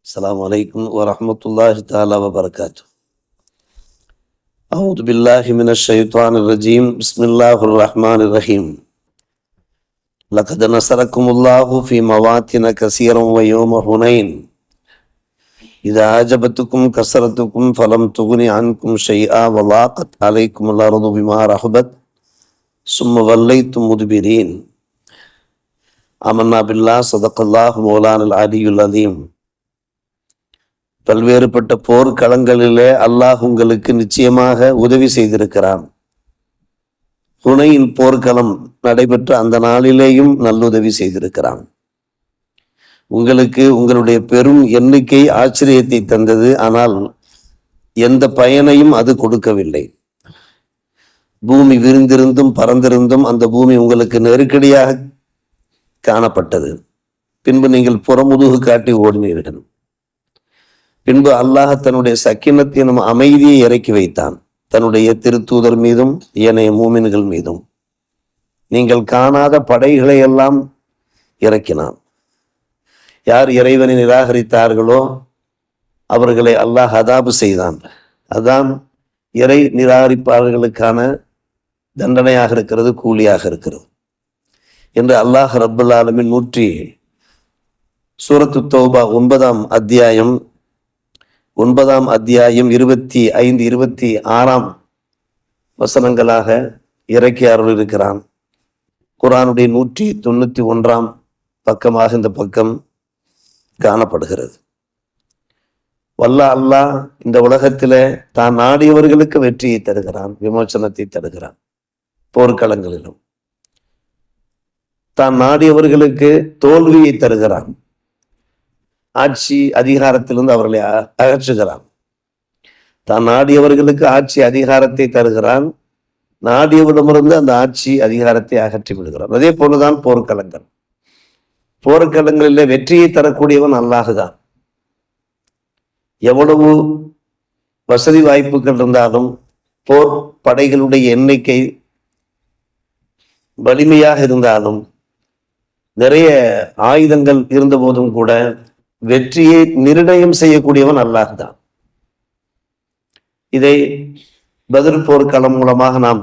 السلام عليكم ورحمة الله تعالى وبركاته. أعوذ بالله من الشيطان الرجيم. بسم الله الرحمن الرحيم. لقد نصركم الله في مواطن كثيرا ويوم هنين. إذا أعجبتكم كثرتكم فلم تغن عنكم شيئا وضاقت عليكم الأرض بما رحبت. ثم وليتم مدبرين. آمنا بالله صدق الله مولانا العلي العظيم. பல்வேறுபட்ட போர்க்களங்களிலே அல்லாஹ் உங்களுக்கு நிச்சயமாக உதவி செய்திருக்கிறான். துணையின் போர்க்களம் நடைபெற்ற அந்த நாளிலேயும் நல்லுதவி செய்திருக்கிறான். உங்களுக்கு உங்களுடைய பெரும் எண்ணிக்கை ஆச்சரியத்தை தந்தது ஆனால் எந்த பயனையும் அது கொடுக்கவில்லை. பூமி விரிந்திருந்தும் பறந்திருந்தும் அந்த பூமி உங்களுக்கு நெருக்கடியாக காணப்பட்டது. பின்பு நீங்கள் புறமுதுகு காட்டி ஓடினீர்கள். பின்பு அல்லாஹ் தன்னுடைய சக்கினத் எனும் அமைதியை இறக்கி வைத்தான். தன்னுடைய திருத்தூதர் மீதும் ஏனைய மூமின்கள் மீதும். நீங்கள் காணாத படைகளை எல்லாம் இறக்கினான். யார் இறைவனை நிராகரித்தார்களோ அவர்களை அல்லாஹ் அதாபு செய்தான். அதான் இறை நிராகரிப்பாளர்களுக்கான தண்டனையாக இருக்கிறது கூலியாக இருக்கிறது. என்று அல்லாஹ் ரப்புல் ஆலமின் நூற்றி சூரத்து தௌபா ஒன்பதாம் அத்தியாயம் ஒன்பதாம் அத்தியாயம் இருபத்தி ஐந்து இருபத்தி ஆறாம் வசனங்களாக இறக்கி அருள் இருக்கிறான் குரானுடைய நூற்றி தொண்ணூத்தி ஒன்றாம் பக்கமாக இந்த பக்கம் காணப்படுகிறது. வல்ல அல்லாஹ் இந்த உலகத்தில தான் நாடியவர்களுக்கு வெற்றியை தருகிறான் விமோசனத்தை தருகிறான் போர்க்களங்களிலும். தான் நாடியவர்களுக்கு தோல்வியை தருகிறான். ஆட்சி அதிகாரத்திலிருந்து அவர்களை அகற்றுகிறான். தான் நாடியவர்களுக்கு ஆட்சி அதிகாரத்தை தருகிறான். நாடியவிடமிருந்து அந்த ஆட்சி அதிகாரத்தை அகற்றி விடுகிறான். அதே போலதான் போர்க்களங்கள். போர்க்களங்களில் வெற்றியை தரக்கூடியவன் அல்லாஹுதான். எவ்வளவு வசதி வாய்ப்புகள் இருந்தாலும் போர் படைகளுடைய எண்ணிக்கை வலிமையாக இருந்தாலும் நிறைய ஆயுதங்கள் இருந்த போதும் கூட வெற்றியை நிர்ணயம் செய்யக்கூடியவன் அல்லாஹ் தான் இதை பதில் போர்க்களம் மூலமாக நாம்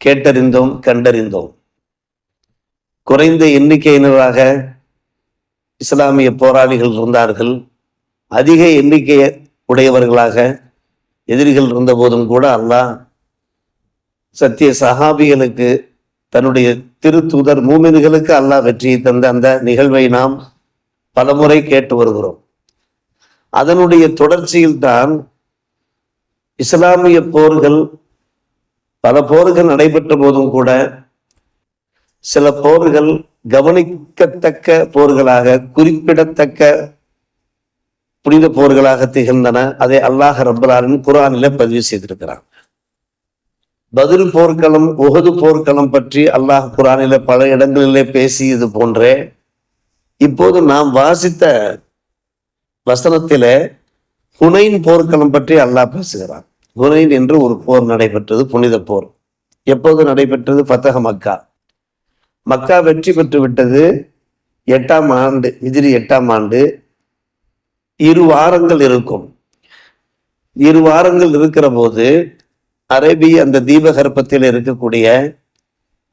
கேட்டறிந்தோம் கண்டறிந்தோம். குறைந்த எண்ணிக்கையினராக இஸ்லாமிய போராளிகள் இருந்தார்கள். அதிக எண்ணிக்கை உடையவர்களாக எதிரிகள் இருந்த போதும் கூட அல்லாஹ் சத்திய சஹாபிகளுக்கு தன்னுடைய திருத்தூதர் மூமின்களுக்கு அல்லாஹ் வெற்றியை தந்த அந்த நிகழ்வை நாம் பலமுறை கேட்டு வருகிறோம். அதனுடைய தொடர்ச்சியில் தான் இஸ்லாமிய போர்கள் பல போர்கள் நடைபெற்ற போதும் கூட சில போர்கள் கவனிக்கத்தக்க போர்களாக குறிப்பிடத்தக்க புனித போர்களாக திகழ்ந்தன. அதை அல்லாஹ் ரப்பலாரின் குரானில பதிவு செய்திருக்கிறாங்க பதில் போர்க்களம் உகது போர்க்களம் பற்றி அல்லாஹ் குரானில பல இடங்களிலே பேசியது போன்றே இப்போது நாம் வாசித்த வசனத்திலே ஹுனைன் போர்க்களம் பற்றி அல்லாஹ் பேசுகிறான். ஹுனைன் என்று ஒரு போர் நடைபெற்றது புனித போர். எப்போது நடைபெற்றது? பத்தக மக்கா. மக்கா வெற்றி பெற்று விட்டது எட்டாம் ஆண்டு ஹிஜ்ரி எட்டாம் ஆண்டு. இரு வாரங்கள் இருக்கும். இரு வாரங்கள் இருக்கிற போது அரேபிய அந்த தீபகற்பத்தில் இருக்கக்கூடிய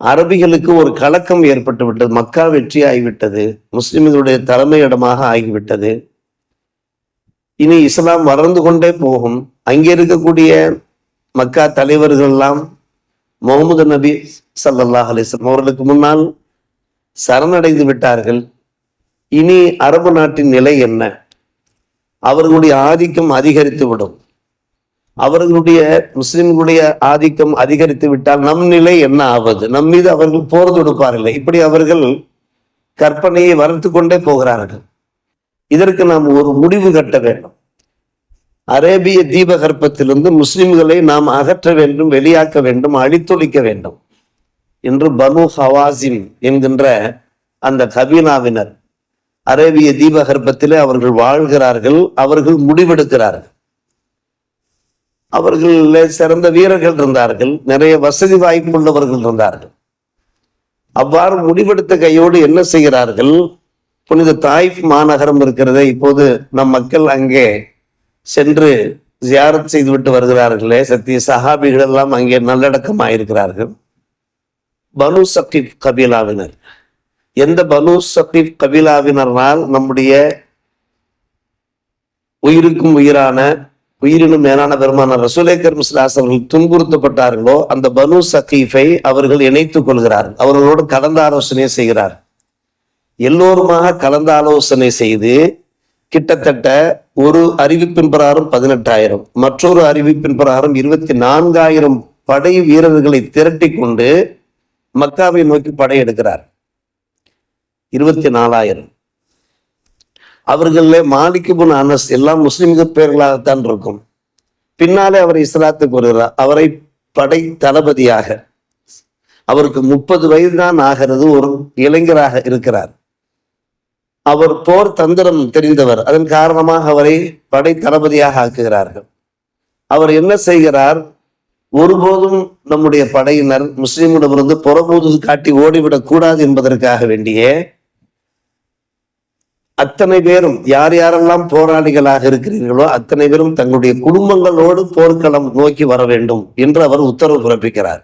அரபிகளுக்கு ஒரு கலக்கம் ஏற்பட்டு விட்டது மக்கா வெற்றி ஆகிவிட்டது முஸ்லிம்களுடைய தலைமையிடமாக ஆகிவிட்டது. இனி இஸ்லாம் வளர்ந்து கொண்டே போகும். அங்கே இருக்கக்கூடிய மக்கா தலைவர்கள் எல்லாம் முகமது நபி சல்லாஹ் அலிஸ்லாம் அவர்களுக்கு முன்னால் சரணடைந்து விட்டார்கள். இனி அரபு நாட்டின் நிலை என்ன? அவர்களுடைய ஆதிக்கம் அதிகரித்து விடும் அவர்களுடைய முஸ்லிம்களுடைய ஆதிக்கம் அதிகரித்து விட்டால் நம் நிலை என்ன ஆவது? நம் மீது அவர்கள் போர் தொடுப்பார்கள் இப்படி அவர்கள் கற்பனையை வளர்த்து கொண்டே போகிறார்கள். இதற்கு நாம் ஒரு முடிவு கட்ட வேண்டும். அரேபிய தீபகற்பத்திலிருந்து முஸ்லிம்களை நாம் அகற்ற வேண்டும் வெளியாக்க வேண்டும் அழித்தொழிக்க வேண்டும் என்று பனு ஹவாசிம் என்கின்ற அந்த கபீலாவினர் அரேபிய தீபகற்பத்திலே அவர்கள் வாழ்கிறார்கள் அவர்கள் முடிவெடுக்கிறார்கள். அவர்கள் சிறந்த வீரர்கள் இருந்தார்கள். நிறைய வசதி வாய்ப்புள்ளவர்கள் இருந்தார்கள். அவ்வாறு முடிவெடுத்த கையோடு என்ன செய்கிறார்கள்? புனித தாய்ப் மாநகரம் இருக்கிறதே இப்போது நம் மக்கள் அங்கே சென்று ஜியாரத் செய்துவிட்டு வருகிறார்களே. சத்திய சஹாபிகள் எல்லாம் அங்கே நல்லடக்கம் ஆயிருக்கிறார்கள் பனு சக்கீப் கபிலாவினர். எந்த பனு சக்கீப் கபிலாவினர்னால் நம்முடைய உயிருக்கும் உயிரான உயிரினும் மேலான பெருமான ரசூலேக்கர் முஸ்லாஸ் அவர்கள் துன்புறுத்தப்பட்டார்களோ அந்த பனு சகீஃபை அவர்கள் இணைத்துக் கொள்கிறார்கள். அவர்களோடு கலந்து ஆலோசனை செய்கிறார். எல்லோருமாக கலந்து ஆலோசனை செய்து கிட்டத்தட்ட ஒரு அறிவிப்பின் பிரகாரம் பதினெட்டாயிரம் மற்றொரு அறிவிப்பின் பிரகாரம் இருபத்தி நான்காயிரம் படை வீரர்களை திரட்டி கொண்டு மக்காவை நோக்கி படையெடுக்கிறார். இருபத்தி நாலாயிரம் அவர்களே மாலிக் அனஸ் எல்லாம் முஸ்லிம்கள் பேர்களாகத்தான் இருக்கும். பின்னாலே அவர் இஸ்லாத்துக்கு வருகிறார். அவரை படை தளபதியாக அவருக்கு முப்பது வயது தான் ஆகிறது. ஒரு இளைஞராக இருக்கிறார். அவர் போர் தந்திரம் தெரிந்தவர். அதன் காரணமாக அவரை படை தளபதியாக ஆக்குகிறார்கள். அவர் என்ன செய்கிறார்? ஒருபோதும் நம்முடைய படையினர் முஸ்லிமிடமிருந்து புறபோது காட்டி ஓடிவிடக் கூடாது என்பதற்காக வேண்டியே அத்தனை பேரும் யார் யாரெல்லாம் போராளிகளாக இருக்கிறீர்களோ அத்தனை பேரும் தங்களுடைய குடும்பங்களோடு போர்க்களம் நோக்கி வர வேண்டும் என்று அவர் உத்தரவு பிறப்பிக்கிறார்.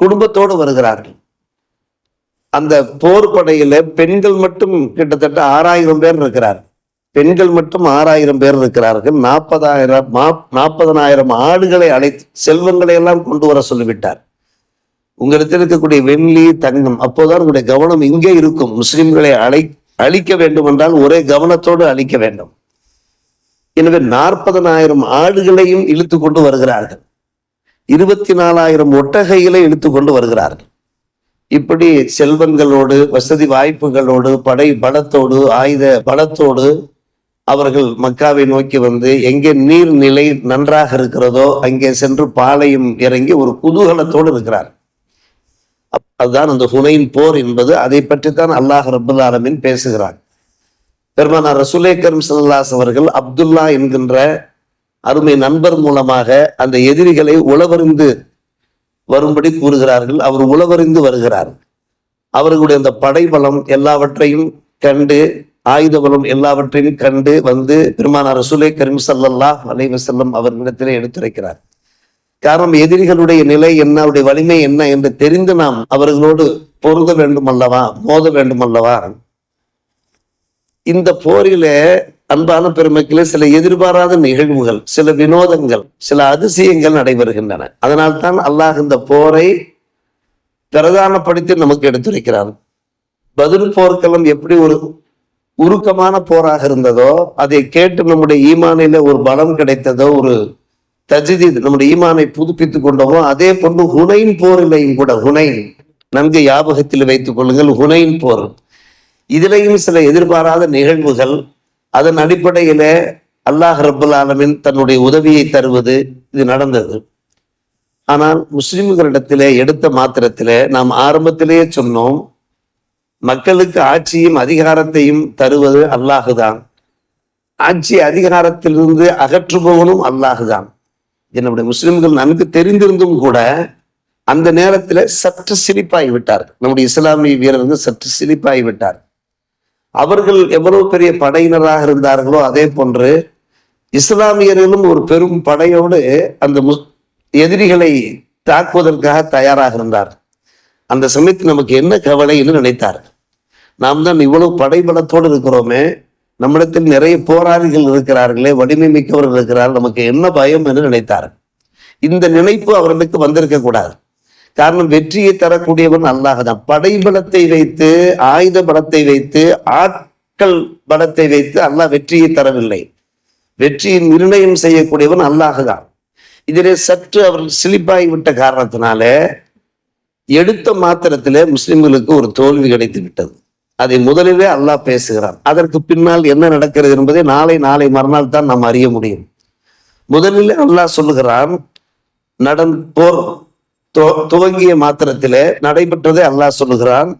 குடும்பத்தோடு வருகிறார்கள். அந்த போர்படையில பெண்கள் மட்டும் கிட்டத்தட்ட ஆறாயிரம் பேர் இருக்கிறார். பெண்கள் மட்டும் ஆறாயிரம் பேர் இருக்கிறார்கள். நாற்பதாயிரம் நாற்பதனாயிரம் ஆடுகளை அழைத்து செல்வங்களை எல்லாம் கொண்டு வர சொல்லிவிட்டார். உங்களிடத்தில் இருக்கக்கூடிய வெள்ளி தங்கம் அப்போதான் உங்களுடைய கவனம் இங்கே இருக்கும். முஸ்லிம்களை அழை அழிக்க வேண்டும் என்றால் ஒரே கவனத்தோடு அழிக்க வேண்டும். எனவே நாற்பதனாயிரம் ஆடுகளையும் இழுத்து கொண்டு வருகிறார்கள். இருபத்தி நாலாயிரம் ஒட்டகைகளை இழுத்து கொண்டு வருகிறார்கள். இப்படி செல்வங்களோடு வசதி வாய்ப்புகளோடு படை பலத்தோடு ஆயுத பலத்தோடு அவர்கள் மக்காவை நோக்கி வந்து எங்கே நீர்நிலை நன்றாக இருக்கிறதோ அங்கே சென்று பாளையம் இறங்கி ஒரு குதூகலத்தோடு இருக்கிறார்கள். அதுதான் அந்த ஹுனைன் போர் என்பது. அதை பற்றி தான் அல்லாஹ் ரபுல் ஆலமின் பேசுகிறான். பெருமானார் ரசூலே கரும் சல்லாஸ் அவர்கள் அப்துல்லா என்கின்ற அருமை நண்பர் மூலமாக அந்த எதிரிகளை உளவறிந்து வரும்படி கூறுகிறார்கள். அவர் உளவறிந்து வருகிறார். அவர்களுடைய அந்த படைபலம் எல்லாவற்றையும் கண்டு ஆயுத பலம் எல்லாவற்றையும் கண்டு வந்து பெருமானார் ரசூலே கரீம் சல்லல்லா அலைவசல்லம் அவர் அவர்களிடத்திலே எடுத்துரைக்கிறார். காரணம் எதிரிகளுடைய நிலை என்ன அவருடைய வலிமை என்ன என்று தெரிந்து நாம் அவர்களோடு பொருத வேண்டும் அல்லவா மோத வேண்டும் அல்லவா இந்த போரிலே அன்பான பெருமைக்கில சில எதிர்பாராத நிகழ்வுகள் சில வினோதங்கள் சில அதிசயங்கள் நடைபெறுகின்றன. அதனால்தான் அல்லாஹ் இந்த போரை பிரதானப்படுத்தி நமக்கு எடுத்துரைக்கிறான். பதில் போர்க்களம் எப்படி ஒரு உருக்கமான போராக இருந்ததோ அதை கேட்டு நம்முடைய ஈமானில ஒரு பலம் கிடைத்ததோ ஒரு தஜிதீத் நம்முடைய ஈமானை புதுப்பித்துக் கொண்டோமோ அதே போன்று ஹுனைன் போரிலையும் கூட ஹுனைன். நன்கு ஞாபகத்தில் வைத்துக் கொள்ளுங்கள் ஹுனைன் போர். இதிலையும் சில எதிர்பாராத நிகழ்வுகள் அதன் அடிப்படையில அல்லாஹ் ரபுல் ஆலமின் தன்னுடைய உதவியை தருவது இது நடந்தது. ஆனால் முஸ்லிம்களிடத்திலே எடுத்த மாத்திரத்திலே நாம் ஆரம்பத்திலேயே சொன்னோம் மக்களுக்கு ஆட்சியும் அதிகாரத்தையும் தருவது அல்லாஹுதான். ஆட்சி அதிகாரத்திலிருந்து அகற்றுபவனும் அல்லாஹுதான். என்னுடைய முஸ்லிம்கள் நன்கு தெரிந்திருந்தும் கூட அந்த நேரத்தில் சற்று சிரிப்பாகி விட்டார் நம்முடைய இஸ்லாமிய வீரர்கள் சற்று சிரிப்பாகி விட்டார் அவர்கள் எவ்வளவு பெரிய படையினராக இருந்தார்களோ அதே போன்று இஸ்லாமியர்களும் ஒரு பெரும் படையோடு அந்த முஸ் எதிரிகளை தாக்குவதற்காக தயாராக இருந்தார். அந்த சமயத்தில் நமக்கு என்ன கவலை என்று நினைத்தார் நாம் தான் இவ்வளவு படைபலத்தோடு இருக்கிறோமே நம்மிடத்தில் நிறைய போராளிகள் இருக்கிறார்களே வலிமை மிக்கவர்கள் இருக்கிறார்கள் நமக்கு என்ன பயம் என்று நினைத்தார் இந்த நினைப்பு அவர்களுக்கு வந்திருக்க கூடாது. காரணம் வெற்றியை தரக்கூடியவன் அல்லாஹ் படை பலத்தை வைத்து ஆயுத பலத்தை வைத்து ஆட்கள் பலத்தை வைத்து அல்லாஹ் வெற்றியை தரவில்லை. வெற்றியை நிர்ணயம் செய்யக்கூடியவன் அல்லாஹுதான். இதிலே சற்று அவர்கள் சிலிப்பாகி விட்ட காரணத்தினால எடுத்த மாத்திரத்திலே முஸ்லிம்களுக்கு ஒரு தோல்வி கிடைத்து விட்டது அதை முதலிலே அல்லாஹ் பேசுகிறான். அதற்கு பின்னால் என்ன நடக்கிறது என்பதை நாளை நாளை மறுநாள் தான் நாம் அறிய முடியும். முதலில் அல்லாஹ் சொல்லுகிறான் நடன் போர் துவங்கிய மாத்திரத்திலே நடைபெற்றதை அல்லாஹ் சொல்லுகிறான்.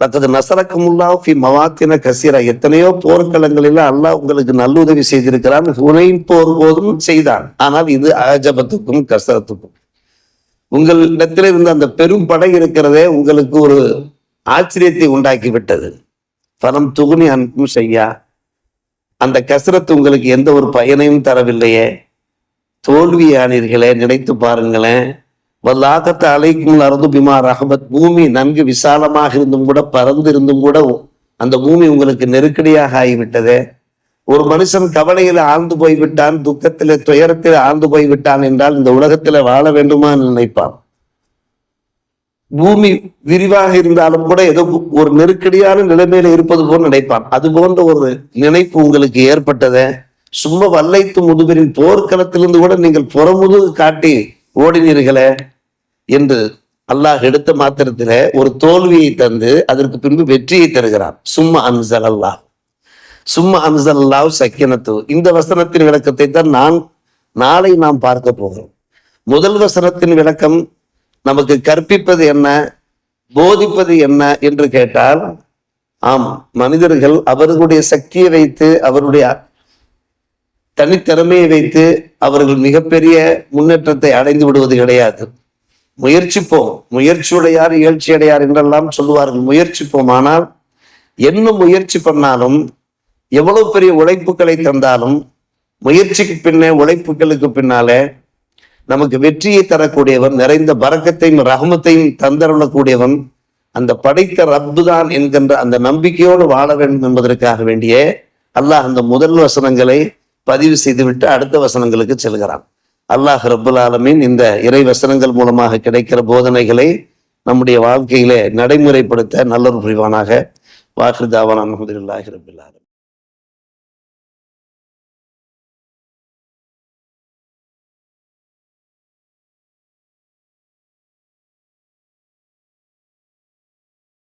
லக்கது நசரக்கமுல்லா ஃபி மவாத்தின கசீரா. எத்தனையோ போர்க்களங்களில் அல்லாஹ் உங்களுக்கு நல்லுதவி செய்திருக்கிறான். ஹுனைன் போர் போதும் செய்தான். ஆனால் இது அஜபத்துக்கும் கசரத்துக்கும். உங்களிடத்தில் இருந்த அந்த பெரும் படை இருக்கிறதே உங்களுக்கு ஒரு ஆச்சரியத்தை உண்டாக்கி விட்டது துகுனி அனுப்பும் செய்யா. அந்த கசரத்து உங்களுக்கு எந்த ஒரு பயனையும் தரவில்லையே. தோல்வியானீர்களே நினைத்து பாருங்களேன். வல்லாக்கத்த அலைக்கும் அறந்து பிமா ரஹமத். பூமி நன்கு விசாலமாக இருந்தும் கூட பறந்து இருந்தும் கூட அந்த பூமி உங்களுக்கு நெருக்கடியாக ஆகிவிட்டதே. ஒரு மனுஷன் கவலையில் ஆழ்ந்து போய்விட்டான் துக்கத்தில் துயரத்தில் ஆழ்ந்து போய்விட்டான் என்றால் இந்த உலகத்தில் வாழ வேண்டுமா நினைப்பான். பூமி விரிவாக இருந்தாலும் கூட ஏதோ ஒரு நெருக்கடியான நிலைமையில இருப்பது போல் நினைப்பான். அது போன்ற ஒரு நினைப்பு உங்களுக்கு ஏற்பட்டதை சும்மா வல்லைத்து முதுபெரின் போர்க்களத்திலிருந்து கூட நீங்கள் புறமுது காட்டி ஓடினீர்களே என்று அல்லாஹ் எடுத்த மாத்திரத்துல ஒரு தோல்வியை தந்து அதற்கு பின்பு வெற்றியை தருகிறான். சும்மா அன்சல் அல்லாஹ் சும்மா அன்சல் அல்லாஹ் சக்கினத்து. இந்த வசனத்தின் விளக்கத்தை தான் நான் நாளை நாம் பார்க்க போகிறோம். முதல் வசனத்தின் விளக்கம் நமக்கு கற்பிப்பது என்ன? போதிப்பது என்ன என்று கேட்டால் ஆம் மனிதர்கள் அவர்களுடைய சக்தியை வைத்து அவருடைய தனித்திறமையை வைத்து அவர்கள் மிகப்பெரிய முன்னேற்றத்தை அடைந்து விடுவது கிடையாது. முயற்சிப்போம். முயற்சியுடையார் இயற்சி அடையார் என்றெல்லாம் சொல்லுவார்கள். முயற்சிப்போம். ஆனால் என்ன முயற்சி பண்ணாலும் எவ்வளவு பெரிய உழைப்புகளை தந்தாலும் முயற்சிக்கு பின்னே உழைப்புகளுக்கு பின்னாலே நமக்கு வெற்றியை தரக்கூடியவன் நிறைந்த பறக்கத்தையும் ரஹமத்தையும் தந்தருளக்கூடியவன் அந்த படைத்த ரப்பு தான் என்கின்ற அந்த நம்பிக்கையோடு வாழ வேண்டும் என்பதற்காக வேண்டிய அல்லாஹ் அந்த முதல் வசனங்களை பதிவு செய்துவிட்டு அடுத்த வசனங்களுக்கு செல்கிறான். அல்லாஹ் ரப்புல் ஆலமீன் இந்த இறை வசனங்கள் மூலமாக கிடைக்கிற போதனைகளை நம்முடைய வாழ்க்கையிலே நடைமுறைப்படுத்த நல்லொரு புரிவானாக. வாக்குதாவான அஹமதுல்லாஹி ரபுல்லாலும்